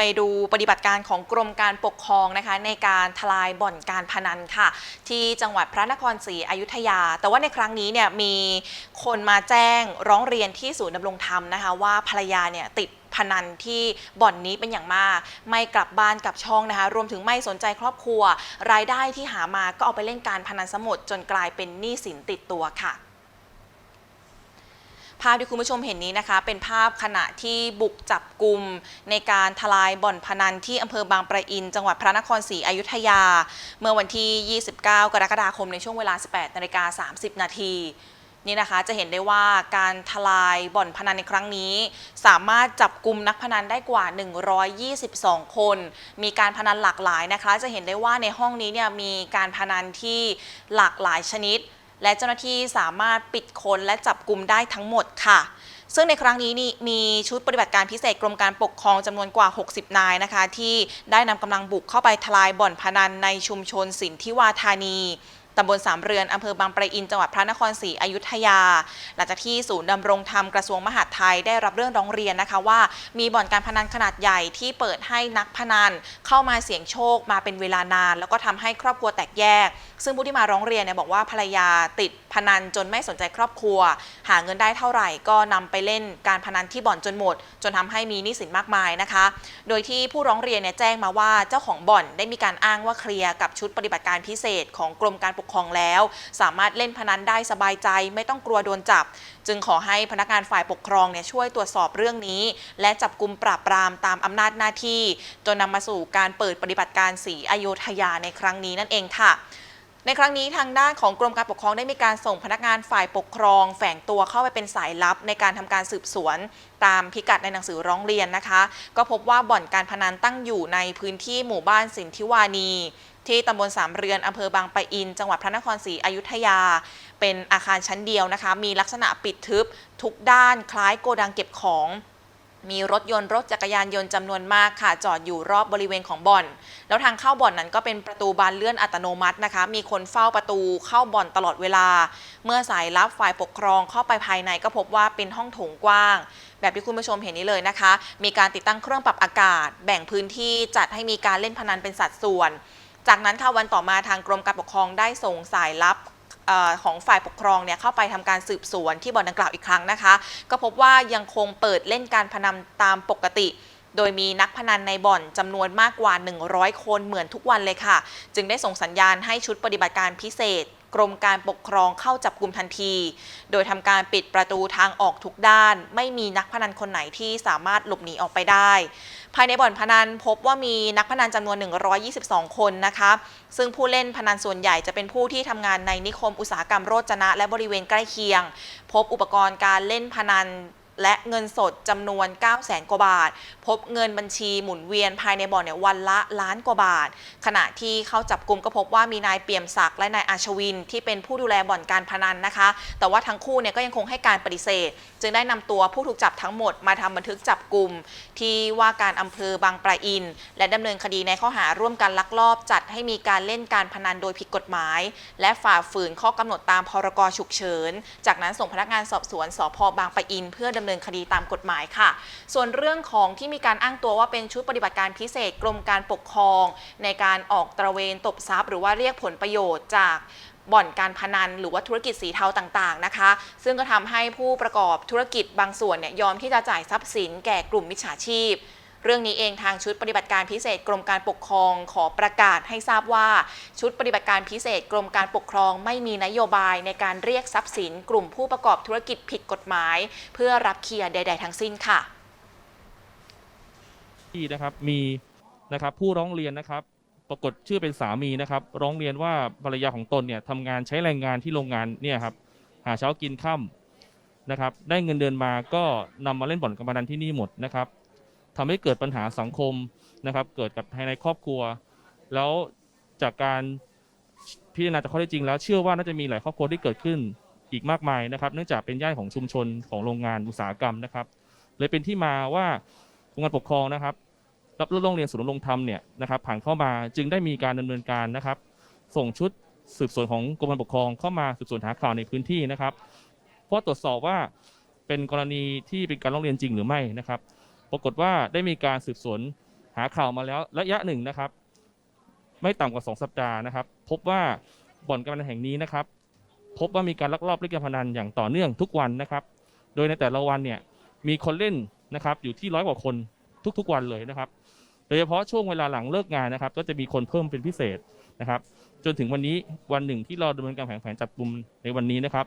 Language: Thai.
ไปดูปฏิบัติการของกรมการปกครองนะคะในการทลายบ่อนการพนันค่ะ ที่จังหวัดพระนครศรีอยุธยา แต่ว่าในครั้งนี้เนี่ยมีคนมาแจ้งร้องเรียนที่ศูนย์ดำรงธรรมนะคะว่าภรรยาเนี่ยติดพนันที่บ่อนนี้เป็นอย่างมาก ไม่กลับบ้านกลับช่องนะคะ รวมถึงไม่สนใจครอบครัว รายได้ที่หามาก็เอาไปเล่นการพนันสมดจนกลายเป็นหนี้สินติดตัวค่ะ ภาพที่คุณผู้ชมเห็นนี้นะคะ เป็นภาพขณะที่บุกจับกลุ่มในการทลายบ่อนพนันที่อำเภอบางปะอิน จังหวัดพระนครศรีอยุธยา เมื่อวันที่ 29 กรกฎาคมในช่วงเวลา 18นาฬิกา30 นาทีนี่นะคะจะเห็นได้ว่าการทลายบ่อนพนันในครั้งนี้ สามารถจับกลุ่มนักพนันได้กว่า 122 คน มีการพนันหลากหลายนะคะ จะเห็นได้ว่าในห้องนี้เนี่ยมีการพนันที่หลากหลายชนิด และเจ้าหน้าที่สามารถปิดค้นและจับกลุ่มได้ทั้งหมดค่ะ ซึ่งในครั้งนี้นี่มีชุดปฏิบัติการพิเศษกรมการปกครองจำนวนกว่า 60 นายนะคะ ที่ได้นำกำลังบุกเข้าไปทลายบ่อนพนันในชุมชนสินทิวาธานีำบลสามเรือนอำเภอบางปะอินจังหวัดพระนครศรีอยุธยา หลังจากที่ศูนย์ดำรงธรรมกระทรวงมหาดไทยได้รับเรื่องร้องเรียนนะคะว่า มีบ่อนการพนันขนาดใหญ่ที่เปิดให้นักพนันเข้ามาเสี่ยงโชคมาเป็นเวลานาน แล้วก็ทำให้ครอบครัวแตกแยก ซึ่งผู้ที่มาร้องเรียนเนี่ยบอกว่าภรรยาติดพนันจนไม่สนใจครอบครัว หาเงินได้เท่าไหร่ก็นำไปเล่นการพนันที่บ่อนจนหมด จนทำให้มีหนี้สินมากมายนะคะ โดยที่ผู้ร้องเรียนเนี่ยแจ้งมาว่าเจ้าของบ่อนได้มีการอ้างว่าเคลียร์กับชุดปฏิบัติการพิเศษของกรมการปกครองแล้ว สามารถเล่นพนันได้สบายใจ ไม่ต้องกลัวโดนจับ จึงขอให้พนักงานฝ่ายปกครองเนี่ยช่วยตรวจสอบเรื่องนี้ และจับกลุ่มปราบปรามตามอำนาจหน้าที่ จนนำมาสู่การเปิดปฏิบัติการสีอโยธยาในครั้งนี้นั่นเองค่ะ ในครั้งนี้ทางด้านของกรมการปกครองได้มีการส่งพนักงานฝ่ายปกครอง แฝงตัวเข้าไปเป็นสายลับในการทำการสืบสวนตามพิกัดในหนังสือร้องเรียนนะคะ ก็พบว่าบ่อนการพนันตั้งอยู่ในพื้นที่หมู่บ้านสินทิวานีที่ตำบลสามเรือนอำเภอบางปะอิน จังหวัดพระนครศรีอยุธยา เป็นอาคารชั้นเดียวนะคะ มีลักษณะปิดทึบทุกด้านคล้ายโกดังเก็บของ มีรถยนต์รถจักรยานยนต์จำนวนมากค่ะ จอดอยู่รอบบริเวณของบ่อน แล้วทางเข้าบ่อนนั้นก็เป็นประตูบานเลื่อนอัตโนมัตินะคะ มีคนเฝ้าประตูเข้าบ่อนตลอดเวลา เมื่อสายลับฝ่ายปกครองเข้าไปภายในก็พบว่าเป็นห้องโถงกว้าง แบบที่คุณผู้ชมเห็นนี้เลยนะคะ มีการติดตั้งเครื่องปรับอากาศ แบ่งพื้นที่จัดให้มีการเล่นพนันเป็นสัดส่วน จากนั้นค่ะวันต่อมาทางกรมการปกครองได้ส่งสายลับ ของฝ่ายปกครองเนี่ยเข้าไปทำการสืบสวนที่บ่อนดังกล่าวอีกครั้งนะคะ ก็พบว่ายังคงเปิดเล่นการพนันตามปกติ โดยมีนักพนันในบ่อนจำนวนมากกว่า 100 คนเหมือนทุกวันเลยค่ะ จึงได้ส่งสัญญาณให้ชุดปฏิบัติการพิเศษ กรมการปกครองเข้าจับกลุ่มทันที โดยทำการปิดประตูทางออกทุกด้าน ไม่มีนักพนันคนไหนที่สามารถหลบหนีออกไปได้ ภายในบ่อนพนันพบว่ามีนักพนันจำนวน 122 คนนะคะ ซึ่งผู้เล่นพนันส่วนใหญ่จะเป็นผู้ที่ทำงานในนิคมอุตสาหกรรมโรจนะ และบริเวณใกล้เคียง พบอุปกรณ์การเล่นพนัน และเงินสดจำนวน 9 0 0แสนกว่าบาท พบเงินบัญชีหมุนเวียนภายในบ่อนเนี่ยวันละล้านกว่าบาท ขณะที่เข้าจับกลุ่มก็พบว่ามีนายเปี่ยมศักดิ์และนายอาชวิน ที่เป็นผู้ดูแลบ่อนการพนันนะคะ แต่ว่าทั้งคู่เนี่ยก็ยังคงให้การปฏิเสธ จึงได้นำตัวผู้ถูกจับทั้งหมดมาทำบันทึกจับกลุ่มที่ว่าการอำเภอบางปะอิน และดำเนินคดีในข้อหาร่วมกันลักลอบ จัดให้มีการเล่นการพนันโดยผิดกฎหมาย และฝ่าฝืนข้อกำหนดตามพรกฉุกเฉิน จากนั้นส่งพนักงานสอบสวนสพบางปะอิน เพื่อดำเนินคดีตามกฎหมายค่ะ ส่วนเรื่องของที่มีการอ้างตัวว่าเป็นชุดปฏิบัติการพิเศษกรมการปกครอง ในการออกตระเวนตบทรัพย์ หรือว่าเรียกผลประโยชน์จากบ่อนการพนันหรือว่าธุรกิจสีเทาต่างๆนะคะ ซึ่งก็ทำให้ผู้ประกอบธุรกิจบางส่วนเนี่ยยอมที่จะจ่ายทรัพย์สินแก่กลุ่มมิจฉาชีพ เรื่องนี้เองทางชุดปฏิบัติการพิเศษกรมการปกครองขอประกาศให้ทราบว่า ชุดปฏิบัติการพิเศษกรมการปกครองไม่มีนโยบายในการเรียกทรัพย์สิน กลุ่มผู้ประกอบธุรกิจผิดกฎหมาย เพื่อรับเคลียร์ใด ๆ ทั้งสิ้นค่ะที่นะครับมีนะครับผู้ร้องเรียนนะครับปรากฏชื่อเป็นสามีนะครับร้องเรียนว่าภรรยาของตนเนี่ยทำงานใช้แรงงานที่โรงงานเนี่ยครับหาเช้ากินค่ำนะครับได้เงินเดือนมาก็นำมาเล่นบ่อนการพนันที่นี่หมดนะครับ ทำให้เกิดปัญหาสังคมนะครับ เกิดกับภายในครอบครัว แล้วจากการพิจารณาจากข้อเท็จริงแล้วเชื่อว่าน่าจะมีหลายครอบครัวที่เกิดขึ้นอีกมากมายนะครับ เนื่องจากเป็นย่านของชุมชนของโรงงานอุตสาหกรรมนะครับ เลยเป็นที่มาว่ากรมการปกครองนะครับ รับเรื่องร้องเรียนศูนย์ดำรงธรรมเนี่ยนะครับผ่านเข้ามาจึงได้มีการดำเนินการนะครับ ส่งชุดสืบสวนของกรมการปกครองเข้ามาสืบสวนหาข่าวในพื้นที่นะครับ เพราะตรวจสอบว่าเป็นกรณีที่เป็นการร้องเรียนจริงหรือไม่นะครับ ปรากฏว่าได้มีการสืบสวนหาข่าวมาแล้วระยะหนึ่งนะครับ ไม่ต่ำกว่า 2 สัปดาห์นะครับ พบว่าบ่อนการพนันแห่งนี้นะครับ พบว่ามีการลักลอบเล่นการพนันอย่างต่อเนื่องทุกวันนะครับ โดยในแต่ละวันเนี่ยมีคนเล่นนะครับอยู่ที่ร้อยกว่าคนทุกๆวันเลยนะครับ โดยเฉพาะช่วงเวลาหลังเลิกงานนะครับ ก็จะมีคนเพิ่มเป็นพิเศษนะครับ จนถึงวันนี้วันหนึ่งที่เราดำเนินการแผนแผนจับกลุ่มในวันนี้นะครับ